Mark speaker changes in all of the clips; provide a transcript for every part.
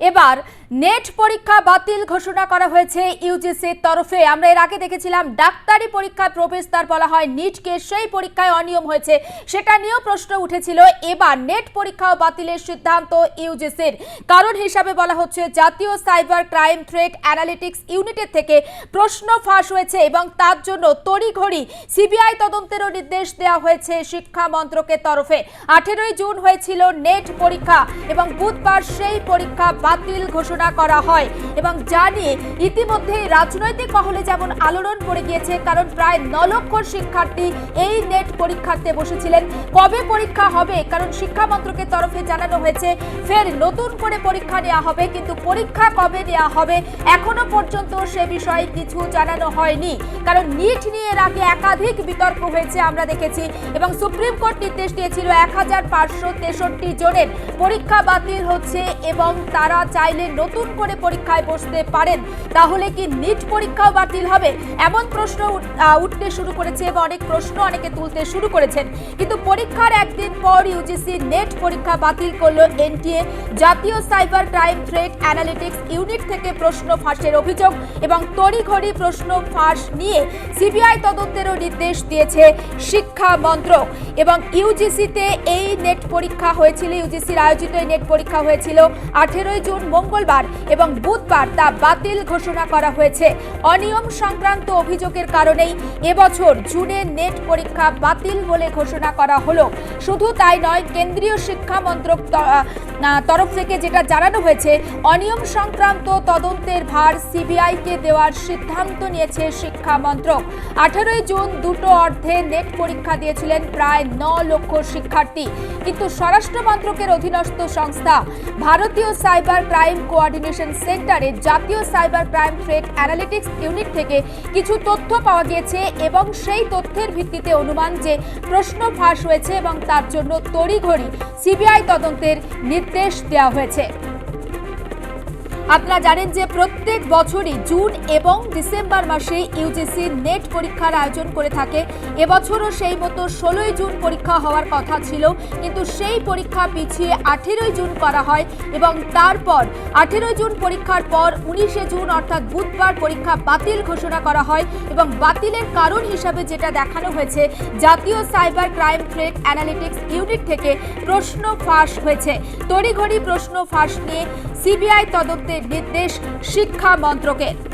Speaker 1: এবার নেট পরীক্ষা বাতিল ঘোষণা করা হয়েছে ইউজিসির তরফে। আমরা এর আগে দেখেছিলাম, ডাক্তারি পরীক্ষায় প্রবেশদ্বার বলা হয় নিটকে সেই পরীক্ষায় অনিয়ম হয়েছে, সেটা নিয়েও প্রশ্ন উঠেছিল। এবার নেট পরীক্ষাও বাতিলের সিদ্ধান্ত ইউজিসির কারণ হিসাবে বলা হচ্ছে, জাতীয় সাইবার ক্রাইম থ্রেট অ্যানালিটিক্স ইউনিটের থেকে প্রশ্ন ফাঁস হয়েছে এবং তার জন্য তড়িঘড়ি সিবিআই তদন্তেরও নির্দেশ দেওয়া হয়েছে শিক্ষা মন্ত্রকের তরফে। আঠেরোই জুন হয়েছিল নেট পরীক্ষা এবং বুধবার সেই পরীক্ষা বাতিল ঘোষণা করা হয় এবং যা নিয়ে ইতিমধ্যে রাজনৈতিক মহলে যেমন আলোড়ন পড়ে গিয়েছে, কারণ প্রায় ন লক্ষ শিক্ষার্থী এই নেট পরীক্ষার্থে বসেছিলেন। কবে পরীক্ষা হবে? কারণ শিক্ষা মন্ত্রকের তরফে জানানো হয়েছে, ফের নতুন করে পরীক্ষা নেওয়া হবে, কিন্তু পরীক্ষা কবে নেওয়া হবে এখনও পর্যন্ত সে বিষয়ে কিছু জানানো হয়নি। কারণ নিট নিয়ে এর আগে একাধিক বিতর্ক হয়েছে আমরা দেখেছি এবং সুপ্রিম কোর্ট নির্দেশ দিয়েছিল এক হাজার পাঁচশো তেষট্টি জনের পরীক্ষা বাতিল হচ্ছে এবং তারা চাইলে নতুন করে পরীক্ষায় বসতে পারেন, তাহলে কি নিট পরীক্ষাও বাতিল হবে? এমন প্রশ্ন উঠতে শুরু করেছে এবং অনেক প্রশ্ন অনেকে তুলতে শুরু করেছেন। কিন্তু পরীক্ষার একদিন পর ইউজিসি নেট পরীক্ষা বাতিল করল এনটিএ, জাতীয় cyber crime threat analytics unit থেকে প্রশ্ন ফাঁসের অভিযোগ এবং তড়িঘড়ি প্রশ্ন ফাঁস নিয়ে সিবিআই তদন্তেরও নির্দেশ দিয়েছে শিক্ষা মন্ত্রক। এবং ইউজিসিতে এই নেট পরীক্ষা হয়েছিল, ইউজিসির আয়োজিত এই নেট পরীক্ষা হয়েছিল আঠেরোই জুন মঙ্গলবার। এবং বুধবার তা বাতিল ঘোষণা করা হয়েছে। অনিয়ম সংক্রান্ত অভিযোগের কারণেই এবছর জুনে নেট পরীক্ষা বাতিল বলে ঘোষণা করা হলো। শুধু তাই নয়, কেন্দ্রীয় শিক্ষা মন্ত্রক তরফ থেকে যেটা জানানো হয়েছে, অনিয়ম সংক্রান্ত তদন্তের ভার সিবিআইকে দেওয়ার সিদ্ধান্ত নিয়েছে শিক্ষা মন্ত্রক। আঠারোই জুন দুটো অর্ধে নেট পরীক্ষা দিয়েছিলেন প্রায় ন লক্ষ শিক্ষার্থী। কিন্তু স্বরাষ্ট্র মন্ত্রকের অধীনস্থ সংস্থা, ভারতীয় সাইবার ক্রাইম কোঅর্ডিনেশন সেন্টারে জাতীয় cyber crime threat analytics unit থেকে কিছু তথ্য পাওয়া গিয়েছে এবং সেই তথ্যের ভিত্তিতে অনুমান যে প্রশ্ন ফাঁস হয়েছে এবং তার জন্য তড়িঘড়ি সিবিআই তদন্তের নির্দেশ দেওয়া হয়েছে। আপনারা জানেন যে প্রত্যেক বছরই জুন এবং ডিসেম্বর মাসে ইউজিসি নেট পরীক্ষার আয়োজন করে থাকে। এবছরও সেই মতো ষোলোই জুন পরীক্ষা হওয়ার কথা ছিল, কিন্তু সেই পরীক্ষা পিছিয়ে আঠেরোই জুন করা হয় এবং তারপর আঠেরোই জুন পরীক্ষার পর উনিশে জুন অর্থাৎ বুধবার পরীক্ষা বাতিল ঘোষণা করা হয় এবং বাতিলের কারণ হিসাবে যেটা দেখানো হয়েছে, জাতীয় cyber crime threat analytics unit থেকে প্রশ্ন ফাঁস হয়েছে। তড়িঘড়ি প্রশ্ন ফাঁস নিয়ে সিবিআই তদন্তের নির্দেশ শিক্ষা মন্ত্রকের।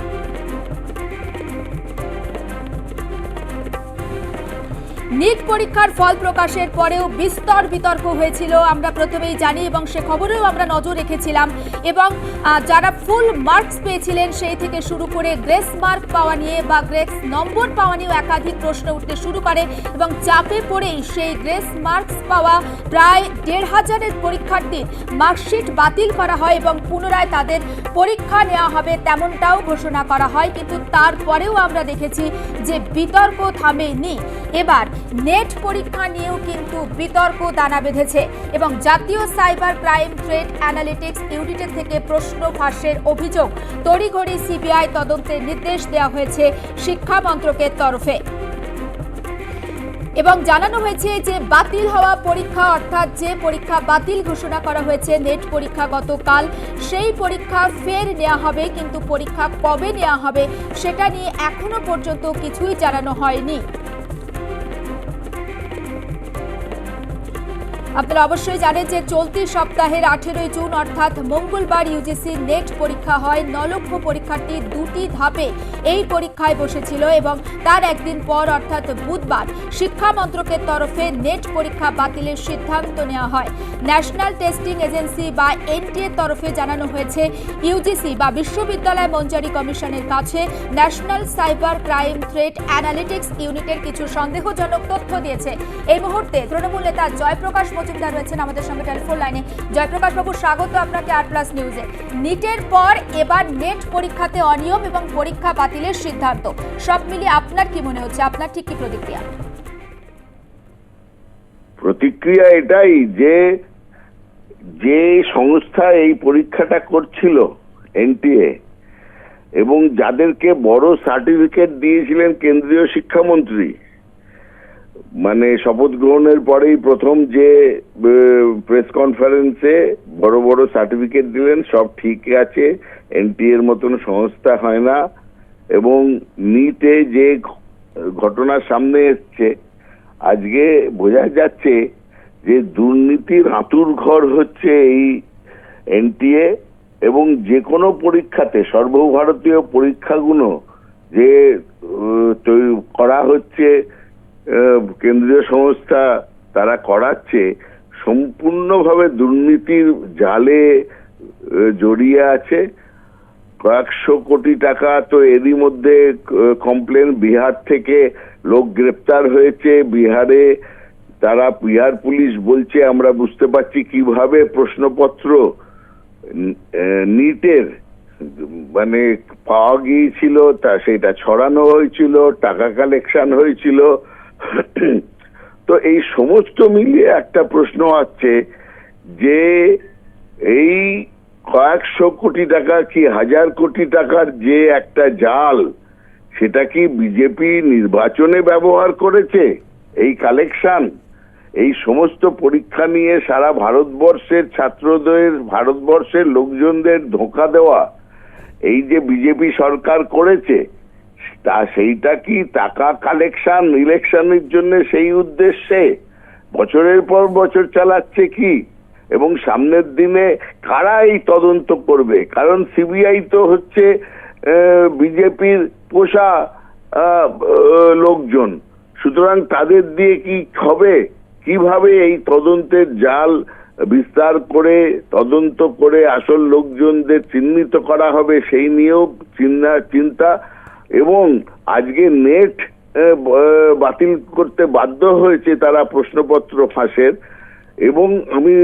Speaker 1: নিট পরীক্ষার ফল প্রকাশের পরেও বিস্তর বিতর্ক হয়েছিল, আমরা প্রথমেই জানি এবং সে খবরেও আমরা নজর রেখেছিলাম। এবং যারা ফুল মার্কস পেয়েছিলেন সেই থেকে শুরু করে গ্রেস মার্ক পাওয়া নিয়ে বা গ্রেস নম্বর পাওয়া নিয়েও একাধিক প্রশ্ন উঠতে শুরু করে এবং চাপে পড়েই সেই গ্রেস মার্কস পাওয়া প্রায় দেড় হাজারের পরীক্ষার্থীর মার্কশিট বাতিল করা হয় এবং পুনরায় তাদের পরীক্ষা নেওয়া হবে তেমনটাও ঘোষণা করা হয়। কিন্তু তারপরেও আমরা দেখেছি যে বিতর্ক থামেনি। এবার নেট পরীক্ষা নিয়েও কিন্তু বিতর্ক দানা বেঁধেছে এবং জাতীয় সাইবার ক্রাইম ট্রেড অ্যানালিটিক্স ইউনিটের থেকে প্রশ্ন ফাঁসের অভিযোগ তড়িঘড়ি সিবিআই তদন্তের নির্দেশ দেওয়া হয়েছে শিক্ষা মন্ত্রকের তরফে। এবং জানানো হয়েছে যে বাতিল হওয়া পরীক্ষা অর্থাৎ যে পরীক্ষা বাতিল ঘোষণা করা হয়েছে নেট পরীক্ষা গতকাল, সেই পরীক্ষা ফের নেওয়া হবে, কিন্তু পরীক্ষা কবে নেওয়া হবে সেটা নিয়ে এখনও পর্যন্ত কিছুই জানানো হয়নি। আপনারা অবশ্যই জানেন যে চলতি সপ্তাহের আঠেরোই জুন, অর্থাৎ মঙ্গলবার ইউজিসি নেট পরীক্ষা হয়। ন লক্ষ পরীক্ষার্থী দুটি ধাপে এই পরীক্ষায় বসেছিল এবং তার একদিন পর, অর্থাৎ বুধবার, শিক্ষা মন্ত্রকের তরফে নেট পরীক্ষা বাতিলের সিদ্ধান্ত নেওয়া হয়। ন্যাশনাল টেস্টিং এজেন্সি বা এনটিএ তরফে জানানো হয়েছে ইউজিসি বা বিশ্ববিদ্যালয় মঞ্জারি কমিশনের কাছে national cyber crime threat analytics ইউনিটের কিছু সন্দেহজনক তথ্য দিয়েছে। এই মুহূর্তে তৃণমূল নেতা জয়প্রকাশ রয়েছেন আমাদের সঙ্গে টেলিফোন লাইনে জয়প্রকাশ বাবু, স্বাগত আপনাকে আর প্লাস নিউজে নিটের পর এবার নেট পরীক্ষাতে অনিয়ম এবং পরীক্ষা বাতিলের সিদ্ধান্ত। সব মিলিয়ে আপনার কি মনে হচ্ছে? আপনার ঠিক কি প্রতিক্রিয়া?
Speaker 2: প্রতিক্রিয়া এটাই যে যে সংস্থা এই পরীক্ষাটা করছিল, এনটিএ, এবং যাদেরকে বড় সার্টিফিকেট দিয়েছিলেন কেন্দ্রীয় শিক্ষামন্ত্রী মানে শপথ গ্রহণের পরেই প্রথম যে প্রেস কনফারেন্সে বড় বড় সার্টিফিকেট দিলেন, সব ঠিক আছে এনটি এর মতন সংস্থা হয় না, এবং নিটে যে ঘটনা সামনে এসছে, আজকে বোঝা যাচ্ছে যে দুর্নীতির আঁতুর ঘর হচ্ছে এই এনটিএ, এবং যে কোনো পরীক্ষাতে, সর্বভারতীয় পরীক্ষাগুলো যে করা হচ্ছে কেন্দ্রীয় সংস্থা তারা করাচ্ছে, সম্পূর্ণভাবে দুর্নীতির জালে জড়িয়ে আছে। কয়েকশো কোটি টাকা তো এরই মধ্যে কমপ্লেন বিহার থেকে লোক গ্রেপ্তার হয়েছে। বিহারে তারা বিহার পুলিশ বলছে, আমরা বুঝতে পারছি কীভাবে প্রশ্নপত্র নিটের মানে পাওয়া গিয়েছিল, তা সেটা ছড়ানো হয়েছিল, টাকা কালেকশন হয়েছিল। তো এই সমস্ত মিলিয়ে একটা প্রশ্ন আছে যে এই কয়েকশো কোটি টাকা কি হাজার কোটি টাকার যে একটা জাল, সেটা কি বিজেপি নির্বাচনে ব্যবহার করেছে? এই কালেকশন এই সমস্ত পরীক্ষা নিয়ে সারা ভারতবর্ষের ছাত্রদের, ভারতবর্ষের লোকজনদের ধোঁকা দেওয়া, এই যে বিজেপি সরকার করেছে তা সেইটা কি টাকা কালেকশন ইলেকশনের জন্য সেই উদ্দেশ্যে? বছরের পর বছর চালাচ্ছে কি? এবং সামনের দিনে কারা এই তদন্ত করবে? কারণ সিবিআই তো হচ্ছে বিজেপির পোষা লোকজন। সুতরাং তাদের দিয়ে কি হবে? কীভাবে এই তদন্তের জাল বিস্তার করে, তদন্ত করে আসল লোকজনদের চিহ্নিত করা হবে সেই নিয়েও চিন্তা এবং আজকে নেট বাতিল করতে বাধ্য হয়েছে তারা প্রশ্নপত্র ফাঁসের। এবং আমি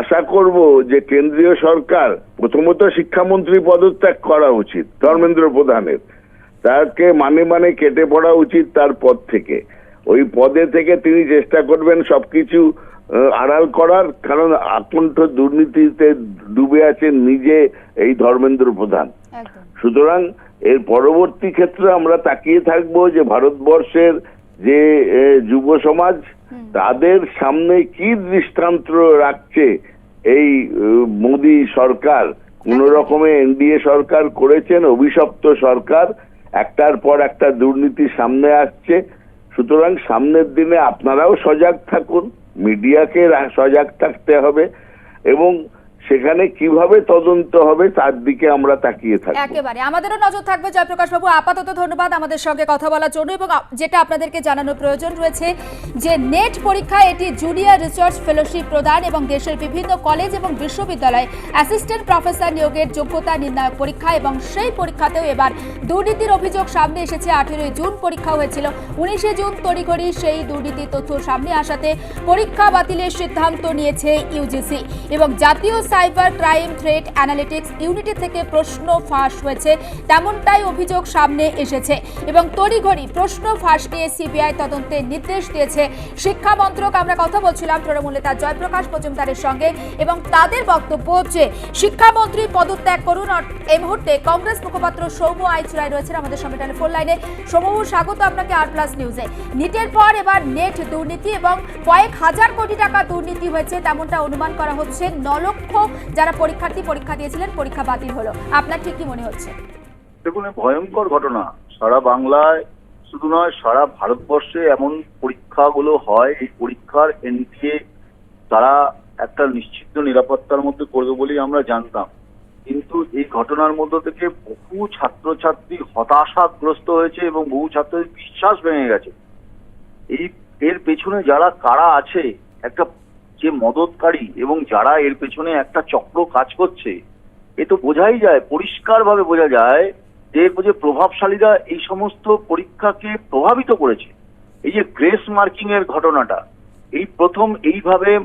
Speaker 2: আশা করব যে কেন্দ্রীয় সরকার প্রথমত শিক্ষামন্ত্রী পদত্যাগ করা উচিত ধর্মেন্দ্র প্রধানের। তাকে মানে মানে কেটে পড়া উচিত তার পদ থেকে। ওই পদে থেকে তিনি চেষ্টা করবেন সবকিছু আড়াল করার কারণ আকণ্ঠ দুর্নীতিতে ডুবে আছেন নিজে এই ধর্মেন্দ্র প্রধান। সুতরাং এর পরবর্তী ক্ষেত্রে আমরা তাকিয়ে থাকব যে ভারতবর্ষের যে যুব সমাজ তাদের সামনে কি দৃষ্টান্ত রাখছে এই মোদি সরকার? কোন রকমে এনডিএ সরকার করেছেন অভিশপ্ত সরকার একটার পর একটা দুর্নীতি সামনে আসছে। সুতরাং সামনের দিনে আপনারাও সজাগ থাকুন মিডিয়াকে সজাগ থাকতে হবে এবং সেখানে কীভাবে তদন্ত হবে তার দিকে আমরা তাকিয়ে থাকব।
Speaker 1: একেবারে। আমাদেরও নজর থাকবে জয়প্রকাশ বাবু আপাতত ধন্যবাদ আমাদের সঙ্গে কথা বলার জন্য এবং যেটা আপনাদেরকে জানানোর প্রয়োজন রয়েছে যে নেট পরীক্ষা, এটি জুনিয়র রিসার্চ ফেলোশিপ প্রদান এবং দেশের বিভিন্ন কলেজ এবং বিশ্ববিদ্যালয়ে অ্যাসিস্ট্যান্ট প্রফেসর নিয়োগের যোগ্যতা নির্ণায়ক পরীক্ষা এবং সেই পরীক্ষাতেও এবার দুর্নীতির অভিযোগ সামনে এসেছে। আঠেরোই জুন পরীক্ষা হয়েছিল। উনিশে জুন তড়িঘড়ি সেই দুর্নীতির তথ্য সামনে আসাতে পরীক্ষা বাতিলের সিদ্ধান্ত নিয়েছে ইউজিসি এবং জাতীয় সাইবার ক্রাইম থ্রেট অ্যানালিটিক্স ইউনিটি থেকে প্রশ্ন ফাঁস হয়েছে, তেমনটাই অভিযোগ সামনে এসেছে। এবং তড়িঘড়ি প্রশ্ন ফাঁস নিয়ে সিবিআই তদন্তের নির্দেশ দিয়েছে। শিক্ষা মন্ত্রক, আমরা কথা বলছিলাম তৃণমূল নেতা জয়প্রকাশ মজুমদারের সঙ্গে এবং তাদের বক্তব্য যে শিক্ষামন্ত্রী পদত্যাগ করুন এই মুহূর্তে কংগ্রেস মুখপাত্র সৌম্য আইচুরাই রয়েছেন আমাদের সঙ্গে টেলিফোন লাইনে। সৌম্যবাবু স্বাগত আপনাকে আর প্লাস নিউজে নিটের পর এবার নেট দুর্নীতি এবং কয়েক হাজার কোটি টাকা দুর্নীতি হয়েছে, তেমনটা অনুমান করা হচ্ছে। ন লক্ষ যারা পরীক্ষার্থী পরীক্ষা দিয়েছিলেন, পরীক্ষা বাতিল হলো। আপনার ঠিক কি মনে হচ্ছে?
Speaker 3: দেখুন ভয়ঙ্কর ঘটনা। সারা বাংলায় শুধু নয়, সারা ভারতবর্ষে এমন পরীক্ষাগুলো হয়। এই পরীক্ষার এনটিএ তারা একটা নিশ্চিত নিরাপত্তার মধ্যে করবে বলেই আমরা জানতাম। কিন্তু এই ঘটনার মধ্য থেকে বহু ছাত্রছাত্রী হতাশাগ্রস্ত হয়েছে এবং বহু ছাত্রদের বিশ্বাস ভেঙে গেছে। এই এর পেছনে যারা, কারা আছে, একটা যে মদতকারী এবং যারা এর পেছনে একটা চক্র কাজ করছে, এ তো বোঝাই যায়, পরিষ্কারভাবে বোঝা যায় যে যে প্রভাবশালীরা এই সমস্ত পরীক্ষাকে প্রভাবিত করেছে। এই যে গ্রেস মার্কিং এর ঘটনাটা, এই প্রথম এইভাবে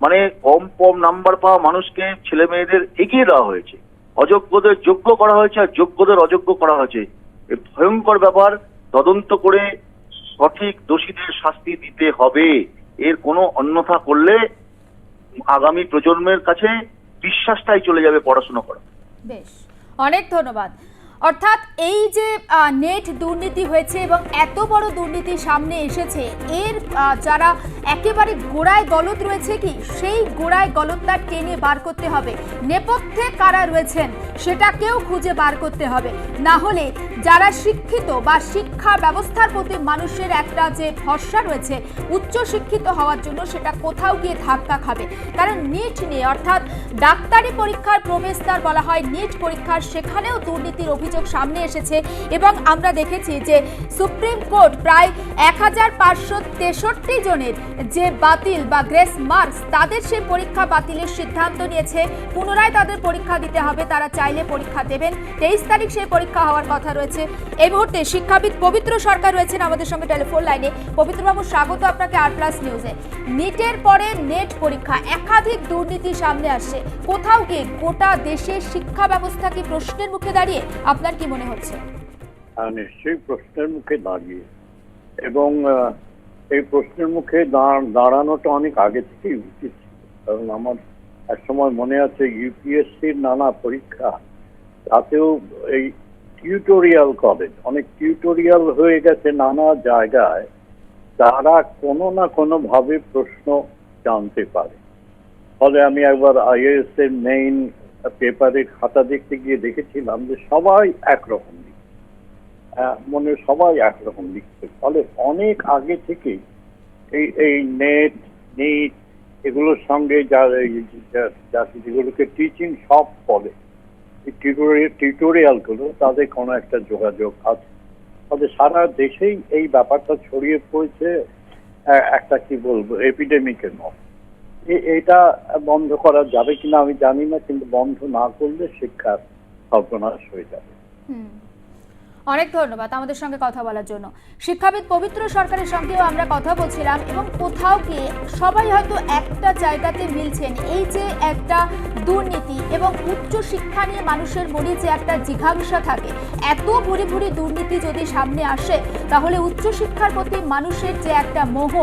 Speaker 3: মানে কম কম নাম্বার পাওয়া মানুষকে ছেলে মেয়েদের এগিয়ে দেওয়া হয়েছে। অযোগ্যদের যোগ্য করা হয়েছে আর যোগ্যদের অযোগ্য করা হয়েছে। ভয়ঙ্কর ব্যাপার, তদন্ত করে সঠিক দোষীদের শাস্তি দিতে হবে। এর কোনো অন্যথা করলে আগামী প্রজন্মের কাছে বিশ্বাসটাই চলে যাবে পড়াশোনা করা।
Speaker 1: বেশ। অনেক ধন্যবাদ। অর্থাৎ এই যে নেট দুর্নীতি হয়েছে এবং এত বড় দুর্নীতি সামনে এসেছে, এর যারা একেবারে গোড়ায় গলত রয়েছে কি, সেই গোড়ায় গলতটা টেনে বার করতে হবে। নেপথ্যে কারা রয়েছেন, সেটাকেও খুঁজে বার করতে হবে। না হলে যারা শিক্ষিত বা শিক্ষা ব্যবস্থার প্রতি মানুষের একটা যে ভরসা রয়েছে, উচ্চ শিক্ষিত হওয়ার জন্য সেটা কোথাও গিয়ে ধাক্কা খাবে। কারণ নিট নিয়ে অর্থাৎ ডাক্তারি পরীক্ষার প্রবেশদ্বার বলা হয়, নিট পরীক্ষার সেখানেও দুর্নীতির অভিযোগ সামনে এসেছে এবং আমরা দেখেছি যে সুপ্রিম কোর্ট প্রায় এক হাজার পাঁচশো তেষট্টি জনের যে বাতিল বা গ্রেস মার্কস, তাদের সেই পরীক্ষা বাতিলের সিদ্ধান্ত নিয়েছে। পুনরায় তাদের পরীক্ষা দিতে হবে, তারা চাইলে পরীক্ষা দেবেন। তেইশ তারিখ সেই পরীক্ষা হওয়ার কথা রয়েছে। এই মুহূর্তে শিক্ষাবিদ পবিত্র সরকার রয়েছেন আমাদের সঙ্গে টেলিফোন লাইনে। পবিত্রবাবু, স্বাগত আপনাকে আর প্লাস নিউজে নিটের পরে নেট পরীক্ষা, একাধিক দুর্নীতি সামনে আসছে। কোথাও গিয়ে গোটা দেশের শিক্ষা ব্যবস্থা কি প্রশ্নের মুখে দাঁড়িয়ে? আপনার কি মনে হচ্ছে?
Speaker 4: নিশ্চয়ই প্রশ্নের মুখে দাঁড়িয়ে। এবং এই প্রশ্নের মুখে দাঁড়- দাঁড়ানোটা অনেক আগে থেকেই উচিত। কারণ আমার এক সময় মনে আছে ইউপিএসসির নানা পরীক্ষা, তাতেও এই টিউটোরিয়াল কলেজ, অনেক টিউটোরিয়াল হয়ে গেছে নানা জায়গায়, তারা কোনো না কোনো ভাবে প্রশ্ন জানতে পারে। ফলে আমি একবার আইএএস এর মেইন পেপারে খাতা দেখতে গিয়ে দেখেছিলাম যে সবাই একরকম মনে সবাই একরকম লিখছে। ফলে অনেক আগে থেকেই এই এই নেট নিট এগুলোর সঙ্গে যা- যেগুলোকে টিচিং সব বলে। টিউটোরিয়ালগুলো তাদের কোনো একটা যোগাযোগ আছে। ফলে সারা দেশেই এই ব্যাপারটা ছড়িয়ে পড়েছে একটা কি বলব এপিডেমিকের মতো। এটা বন্ধ করা যাবে কিনা আমি জানি না, কিন্তু বন্ধ না করলে শিক্ষার সর্বনাশ হয়ে যাবে।
Speaker 1: অনেক ধন্যবাদ আমাদের সঙ্গে কথা বলার জন্য। শিক্ষাবিদ পবিত্র সরকারের সঙ্গেও আমরা কথা বলছিলাম এবং কোথাও গিয়ে সবাই হয়তো একটা জায়গাতে মিলছেন। এই যে একটা দুর্নীতি এবং উচ্চ শিক্ষা নিয়ে মানুষের মনে যে একটা জিঘাংসা থাকে, এত ভুরি ভুরি দুর্নীতি যদি সামনে আসে, তাহলে উচ্চ শিক্ষার প্রতি মানুষের যে একটা মোহ,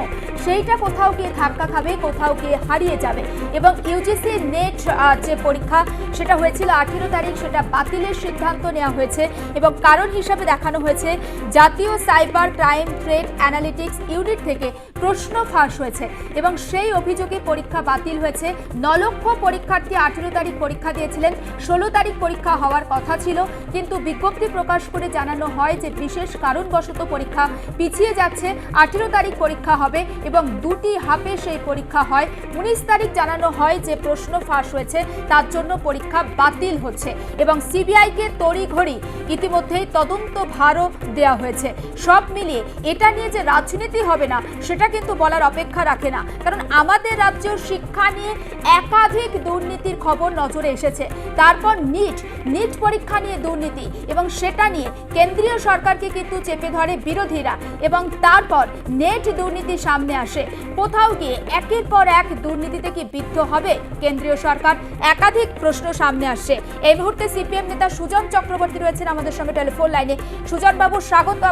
Speaker 1: সেইটা কোথাও গিয়ে ধাক্কা খাবে, কোথাও গিয়ে হারিয়ে যাবে। এবং ইউজিসি নেট যে পরীক্ষা, সেটা হয়েছিল আঠেরো তারিখ, সেটা বাতিলের সিদ্ধান্ত নেওয়া হয়েছে। এবং কারণ হিসাবে দেখানো হয়েছে। জাতীয় cyber crime threat analytics unit থেকে প্রশ্ন ফাঁস হয়েছে এবং সেই অভিযোগে পরীক্ষা বাতিল হয়েছে। ন লক্ষ পরীক্ষার্থী আঠেরো তারিখ পরীক্ষা দিয়েছিলেন, ষোলো তারিখ পরীক্ষা হওয়ার কথা ছিল, কিন্তু বিজ্ঞপ্তি প্রকাশ করে জানানো হয় যে বিশেষ কারণবশত পরীক্ষা পিছিয়ে যাচ্ছে। আঠেরো তারিখ পরীক্ষা হবে এবং দুটি হাফে সেই পরীক্ষা হয়। উনিশ তারিখ জানানো হয় যে প্রশ্ন ফাঁস হয়েছে, তার জন্য পরীক্ষা বাতিল হচ্ছে এবং সিবিআইকে তড়িঘড়ি ইতিমধ্যেই তদন্ত ভারও দেওয়া হয়েছে। সব মিলিয়ে এটা নিয়ে যে রাজনীতি হবে না, সেটা কিন্তু বলার অপেক্ষা রাখে না। কারণ আমাদের রাজ্য শিক্ষা নিয়ে একাধিক দুর্নীতির খবর নজরে এসেছে। তারপর নিট নিট পরীক্ষা নিয়ে দুর্নীতি এবং সেটা নিয়ে কেন্দ্রীয় সরকারকে কিন্তু চেপে ধরে বিরোধীরা এবং তারপর নেট দুর্নীতি সামনে আসে। কোথাও গিয়ে একের পর এক দুর্নীতিতে কি বিদ্ধ হবে কেন্দ্রীয় সরকার? একাধিক প্রশ্ন সামনে আসছে। এই মুহূর্তে সিপিএম নেতা সুজন চক্রবর্তী রয়েছেন আমাদের সঙ্গে টেলিফোন লাইনে। সুজন বাবু স্বাগত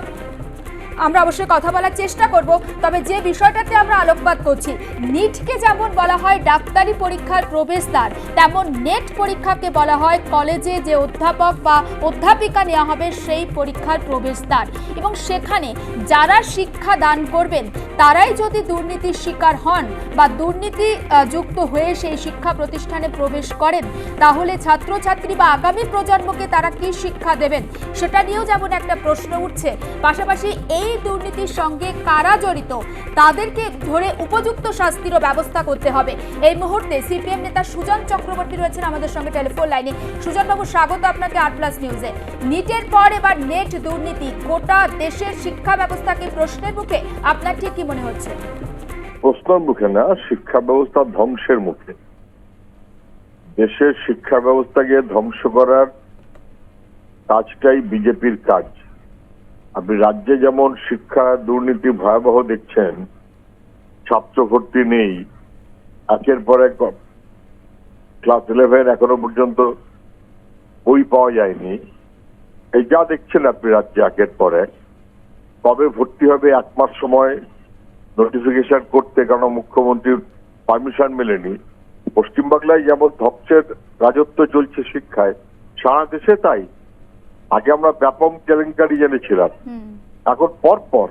Speaker 1: আমরা অবশ্যই কথা বলার চেষ্টা করব, তবে যে বিষয়টাতে আমরা আলোকপাত করছি নিটকে যেমন বলা হয় ডাক্তারি পরীক্ষার প্রবেশদ্বার, তেমন নেট পরীক্ষাকে বলা হয় কলেজে যে অধ্যাপক বা অধ্যাপিকা নেওয়া হবে সেই পরীক্ষার প্রবেশদ্বার। এবং সেখানে যারা শিক্ষা দান করবেন, তারাই যদি দুর্নীতির শিকার হন বা দুর্নীতি যুক্ত হয়ে সেই শিক্ষা প্রতিষ্ঠানে প্রবেশ করেন, তাহলে ছাত্রছাত্রী বা আগামী প্রজন্মকে তারা কি শিক্ষা দেবেন? সেটা নিয়েও যেমন একটা প্রশ্ন উঠছে, পাশাপাশি এই দুর্নীতির সঙ্গে কারা জড়িত? তাদেরকে ধরে উপযুক্ত শাস্তিরও ব্যবস্থা করতে হবে। এই মুহূর্তে সিপিএম নেতা সুজন চক্রবর্তী রয়েছেন আমাদের সঙ্গে টেলিফোন লাইনে। সুজনবাবু, স্বাগত আপনাকে আট প্লাস নিউজে। নিটের পর এবার নেট দুর্নীতি, গোটা দেশের শিক্ষা ব্যবস্থাকে প্রশ্নের মুখে আপনার ঠিক কি মনে হচ্ছে?
Speaker 2: প্রশ্নের মুখে না, শিক্ষা ব্যবস্থা ধ্বংসের মুখে। দেশের শিক্ষা ব্যবস্থাকে ধ্বংস করার কাজটাই বিজেপির কাজ। আপনি রাজ্যে যেমন শিক্ষা দুর্নীতি ভয়াবহ দেখছেন ছাত্র ভর্তি নেই, একের পর এক ক্লাস ইলেভেন এখনও পর্যন্ত বই পাওয়া যায়নি। এই যা দেখছেন আপনি রাজ্যে একের পর এক, কবে ভর্তি হবে এক মাস সময় নোটিফিকেশন করতে কারণ মুখ্যমন্ত্রীর পারমিশন মেলেনি। পশ্চিমবাংলায় যেমন ধ্বংসের রাজত্ব চলছে শিক্ষায়, সারা দেশে তাই।
Speaker 5: আগে আমরা ব্যাপক কেলেঙ্কারি জেনেছিলাম এখন পর পর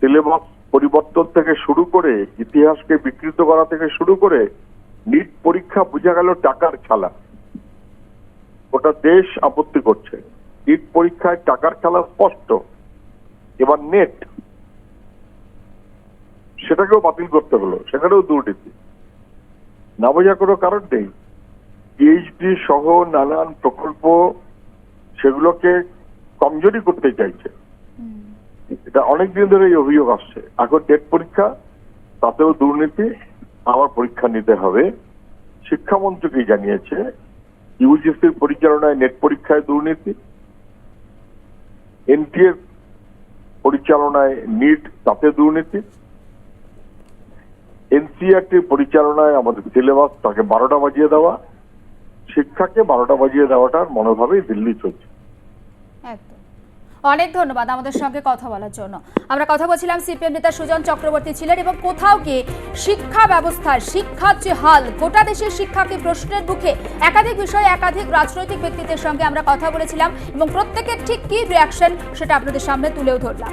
Speaker 5: সিলেবাস পরিবর্তন থেকে শুরু করে ইতিহাসকে বিকৃত করা থেকে শুরু করে নিট পরীক্ষা বোঝা গেল টাকার খেলা। ওটা দেশ আপত্তি করছে। নিট পরীক্ষায় টাকার খেলা স্পষ্ট। এবার নেট সেটাকেও বাতিল করতে হলো সেখানেও দুর্নীতি। না বোঝার কোনো কারণ নেই। পিএইচডি সহ নানান প্রকল্প সেগুলোকে কমজোরি করতে চাইছে। এটা অনেকদিন ধরে এই অভিযোগ আসছে। এখন টেট পরীক্ষা তাতেও দুর্নীতি আবার পরীক্ষা নিতে হবে। শিক্ষামন্ত্রকে জানিয়েছে ইউজিসির পরিচালনায় নেট পরীক্ষায় দুর্নীতি এনটিএ পরিচালনায় নিট তাতে দুর্নীতি এনসিআরটির পরিচালনায় আমাদের সিলেবাস তাকে বারোটা বাজিয়ে দেওয়া শিক্ষাকে বারোটা বাজিয়ে দেওয়াটার মনোভাবেই দিল্লি চলছে।
Speaker 1: অনেক ধন্যবাদ আমাদের সঙ্গে কথা বলার জন্য। আমরা কথা বলছিলাম সিপিএম নেতা সুজন চক্রবর্তী ছিলেন এবং কোথাও গিয়ে শিক্ষা ব্যবস্থার শিক্ষার যে হাল, গোটা দেশের শিক্ষাকে প্রশ্নের মুখে একাধিক বিষয়ে একাধিক রাজনৈতিক ব্যক্তিদের সঙ্গে আমরা কথা বলেছিলাম এবং প্রত্যেকের ঠিক কী রিয়াকশন সেটা আপনাদের সামনে তুলেও ধরলাম।